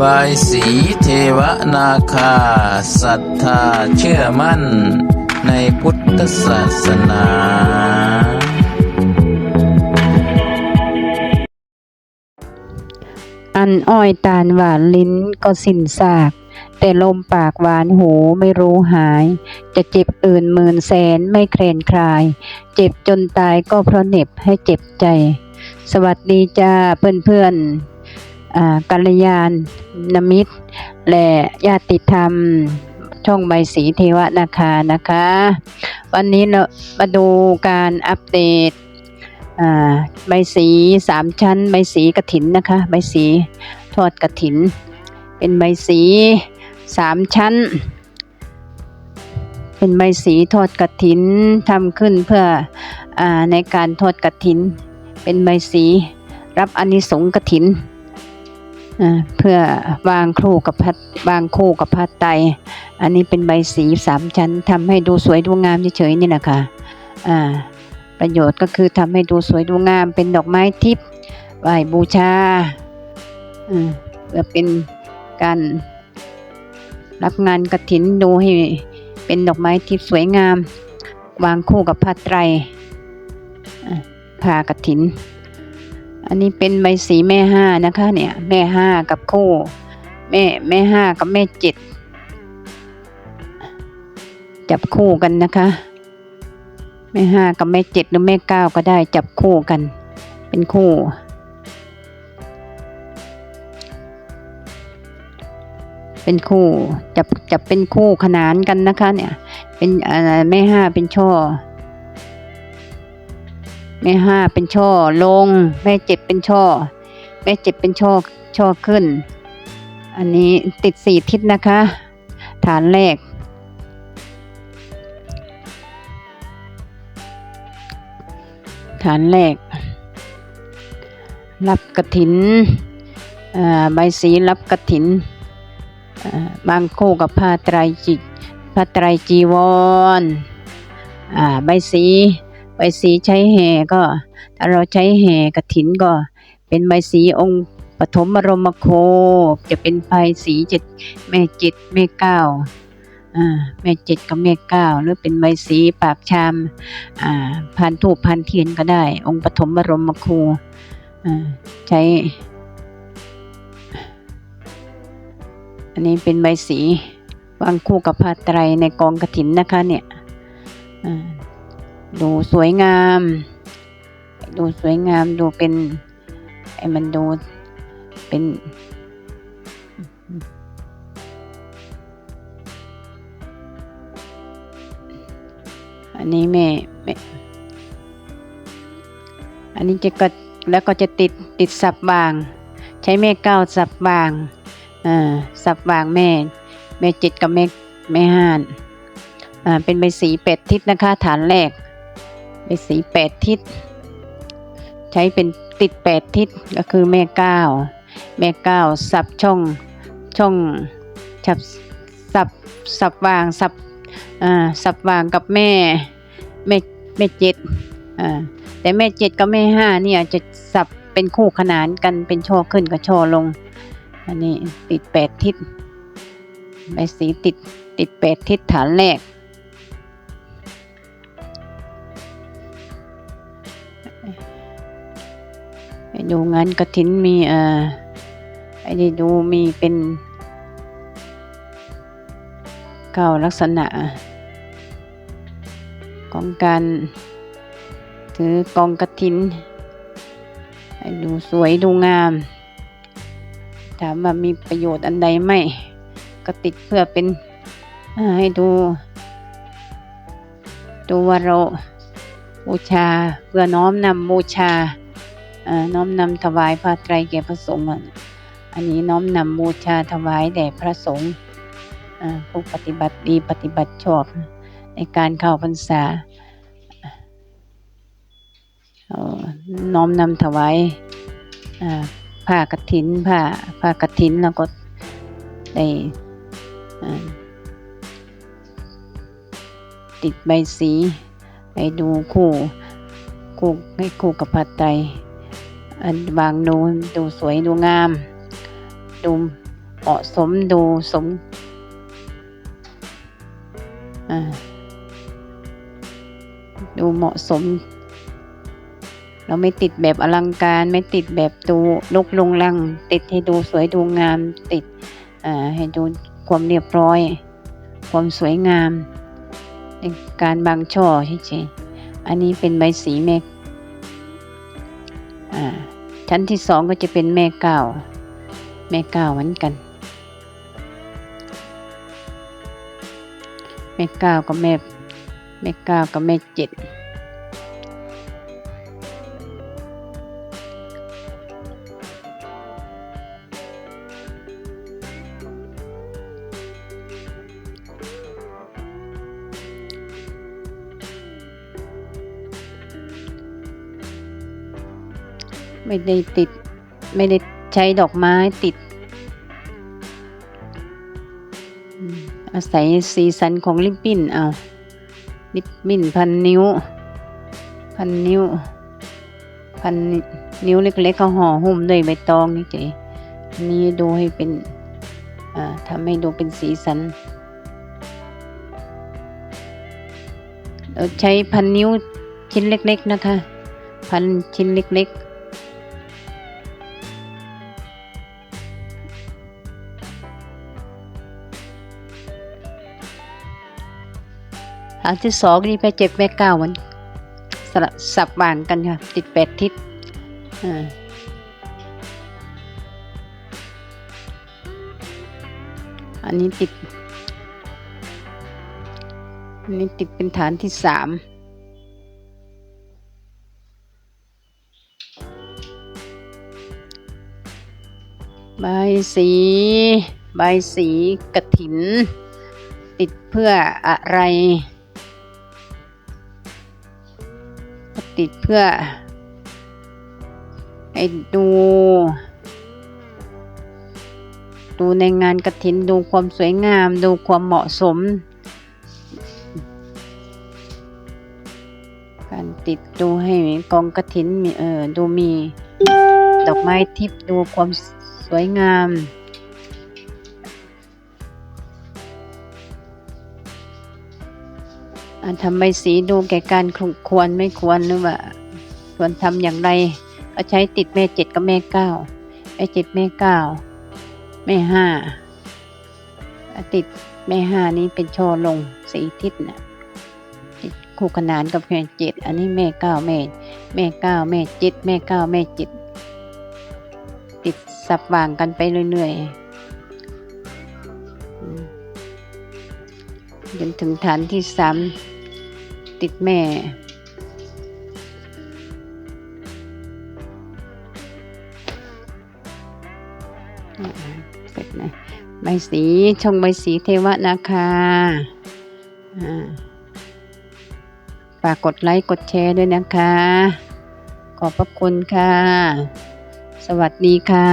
บายสีเทวนาคาศรัทธาเชื่อมั่น ในพุทธศาสนาอันอ้อยตาลหวานลิ้นก็สิ้นซาก แต่ลมปากหวานหูไม่รู้หาย จะเจ็บอื่นหมื่นแสนไม่เคลนคลาย เจ็บจนตายก็เพราะเหน็บให้เจ็บใจ สวัสดีจ้าเพื่อนเพื่อน กัลยาณมิตร และญาติธรรม ช่องใบสีเทวนาคานะคะ วันนี้เรามาดูการอัปเดตใบสีสามชั้น ใบสีกระถินนะคะ ใบสีทอดกระถิน เป็นใบสีสามชั้น เป็นใบสีทอดกระถินทำขึ้นเพื่ออในการทอดกระถิน เป็นใบสีรับอานิสงกระถิน เพื่อวางคู่กับพัดวางคู่กับผ้าไตรอันนี้เป็นใบสีสามชั้นทำให้ดูสวยดูงามเฉยๆนี่แหละค่ะอ่าประโยชน์ก็คือทำให้ดูสวยดูงามเป็นดอกไม้ทิพย์ไหวบูชาอืมเพื่อเป็นการรับงานกระถินดูให้เป็นดอกไม้ทิพย์สวยงาม วางคู่กับผ้าไตรอ่ากระถิน อันนี้เป็นใบสีแม่ห้านะคะ เนี่ย แม่ห้ากับคู่ แม่แม่ห้ากับแม่เจ็ดจับคู่กันนะคะ แม่ห้ากับแม่เจ็ดหรือแม่เก้าก็ได้จับคู่กัน เป็นคู่ เป็นคู่จับจับเป็นคู่ขนานกันนะคะ เนี่ย เป็นแม่ห้าเป็นช่อ แม่ห้าเป็นช่อลง แม่เจ็ดเป็นช่อ แม่เจ็ดเป็นช่อช่อขึ้น อันนี้ติดสี่ทิศนะคะ ฐานแรก ฐานแรก รับกระถินอ่าใบสีรับกระถินอ่าบางคู่กับผ้าไตรจิผ้าไตรจีวรใบสี ใบสีใช้แห่ก็ถ้าเราใช้แห่กระถินก็ เป็นใบสีองค์ปฐมบรมโคจะเป็นใบสีเจ็ดแม่เจ็ดแม่เก้าแม่เจ็ดกับแม่เก้าหรือเป็นใบสีปากชามอ่าพันทูปพันเทียนก็ได้ องค์ปฐมบรมครูใช้ อันนี้เป็นใบสีวางคู่กับผ้าไตรในกองกระถินนะคะเนี่ย ดูสวยงาม ดูสวยงามดูเป็นไอ้มันดูเป็นอันนี้แม่แม่อันนี้จะก็แล้วก็จะติดติดสับบาง ใช้แม่เก้าสับบางอ่าสับบางแม่ แม่เจ็ดกับแม่แม่ห้านอ่าเป็นใบสีแปดทิศนะคะ ฐานแรก ใบสีแปดทิศ ใช้เป็นติดแปดทิศก็คือแม่เก้าแม่เก้าสับช่องช่องสับสับสับวางสับอ่าสับวางกับแม่แม่แม่เจ็ดอ่าแต่แม่เจ็ดกับแม่ห้าเนี่ยจะสับเป็นคู่ขนานกันเป็นช่อขึ้นกับช่อลง อันนี้ติดแปดทิศใบสีติดติดแปดทิศฐานแรก ไปดูงานกระถินมีเอ่อไอ้นี่ดูมีเป็นเก้าลักษณะ ของการถือกองกระถินให้ดูสวยดูงาม ถามว่ามีประโยชน์อันใดไหมก็ติดเพื่อเป็นให้ดู ดูว่าเราบูชาเพื่อน้อมนำบูชา น้อมนำถวายผ้าไตรแก่พระสงฆ์อันนี้น้อมนำบูชาถวายแด่พระสงฆ์ผู้ปฏิบัติดีปฏิบัติชอบในการเข้าพรรษาน้อมนำถวายผ้ากฐินผ้าผ้ากฐินแล้วก็ได้ติดใบสี ไปดูคู่คู่ให้คู่กับผ้าไตร วางดูดูสวยดูงาม ดูเหมาะสมดูสมอ่าดูเหมาะสม เราไม่ติดแบบอลังการไม่ติดแบบดูลกลงลัง ติดให้ดูสวยดูงาม ติดอ่าให้ดูความเรียบร้อย ความสวยงามในการบางช่อเฉยๆอันนี้เป็นใบสีเมฆอ่า ชั้นที่สองก็จะเป็นแม่เก้าแม่เก้าเหมือนกัน แม่เก้ากับแม่แม่เก้ากับแม่เจ็ด ไม่ได้ติด ไม่ได้ใช้ดอกไม้ติด อาศัยสีสันของลิปบิ้นเอาลิปบิ้นพันนิ้ว พันนิ้ว พันนิ้วเล็กๆก็ห่อหุ้มด้วยใบตองนี่เฉยอันนี้ดูให้เป็นอ่าทำให้ดูเป็นสีสัน เราใช้พันนิ้วชิ้นเล็ก ๆ นะคะ พันชิ้นเล็ก ๆ หลังที่สองนี่ไปเจ็บแม่เก้ามันสลับสับวางกันค่ะ ติดแปดทิศอ่าอันนี้ติด อันนี้ติดเป็นฐานที่สามใบสี ใบสีกระถิน ติดเพื่ออะไร ติดเพื่อให้ดู ดูในงานกระถินดูความสวยงาม ดูความเหมาะสม การติดดูให้กองกระถินมีเออดูมี ดอกไม้ทิพย์ดูความสวยงาม ทำใบสีดูแก่การควรไม่ควรหรือว่าควรทำอย่างไรก็ใช้ติดแม่เจ็ดกับแม่เก้าแม่เจ็ดแม่เก้าแม่ห้าติดแม่ห้านี้เป็นช่อลงสีทิศนะติดคู่ขนานกับแม่เจ็ดอันนี้แม่เก้าแม่แม่เก้าแม่เจ็ดแม่เก้าแม่เจ็ดติดสับวางกันไปเรื่อยๆจนถึงฐานที่สาม ติดแม่เสร็จนะใบสีชงใบสีเทวนาค่าฝากกดไลค์กดแชร์ด้วยนะคะ ขอบพระคุณค่ะ สวัสดีค่ะ